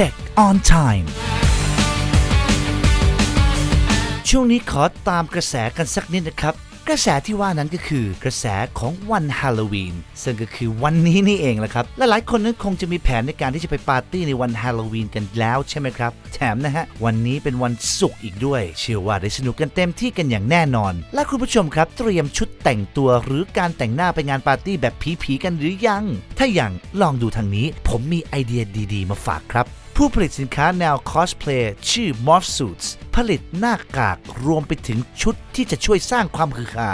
Check on time ช่วงนี้ขอตามกระแสกันสักนิดนะครับ กระแสที่ว่านั้นก็คือกระแสของวันฮาโลวีนซึ่งก็คือวันนี้นี่เองแหละครับและหลายคนนั้นคงจะมีแผนในการที่จะไปปาร์ตี้ในวันฮาโลวีนกันแล้วใช่ไหมครับ แถมนะฮะ วันนี้เป็นวันศุกร์อีกด้วย เชื่อว่าได้สนุกกันเต็มที่กันอย่างแน่นอน และคุณผู้ชมครับ เตรียมชุดแต่งตัวหรือการแต่งหน้าไปงานปาร์ตี้แบบผีๆกันหรือยัง ถ้าอย่างลองดูทางนี้ ผมมีไอเดียดี ๆ มาฝากครับ ผู้ผลิตสินค้าแนวคอสเพลย์ชื่อ Morph Suits ผลิตหน้ากากรวมไปถึงชุดที่จะช่วยสร้างความฮือฮา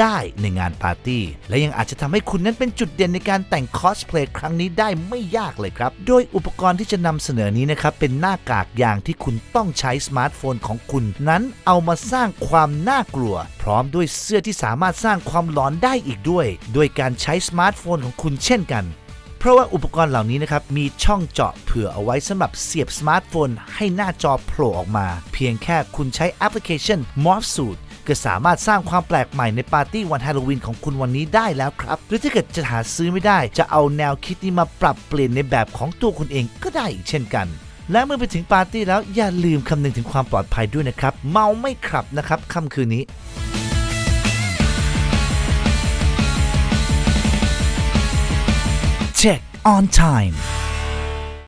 ได้ในงานปาร์ตี้ และยังอาจจะทำให้คุณนั้นเป็นจุดเด่นในการแต่งคอสเพลย์ครั้งนี้ได้ไม่ยากเลยครับ โดยอุปกรณ์ที่จะนำเสนอนี้นะครับ เป็นหน้ากากอย่างที่คุณต้องใช้สมาร์ทโฟนของคุณ นั้นเอามาสร้างความน่ากลัว พร้อมด้วยเสื้อที่สามารถสร้างความหลอนได้อีกด้วย โดยการใช้สมาร์ทโฟนของคุณเช่นกัน เพราะว่าอุปกรณ์เหล่านี้นะครับมีช่องเจาะเผื่อเอาไว้สำหรับเสียบสมาร์ทโฟน ให้หน้าจอโผล่ออกมา เพียงแค่คุณใช้แอปพลิเคชัน Morph Suit ก็สามารถสร้างความแปลกใหม่ในปาร์ตี้วันฮาโลวีนของคุณวันนี้ได้แล้วครับ หรือถ้าเกิดจะหาซื้อไม่ได้ จะเอาแนวคิดนี้มาปรับเปลี่ยนในแบบของตัวคุณเองก็ได้อีกเช่นกัน และเมื่อไปถึงปาร์ตี้แล้วอย่าลืมคำนึงถึงความปลอดภัยด้วยนะครับ เมาไม่ขับนะครับค่ำคืนนี้ on time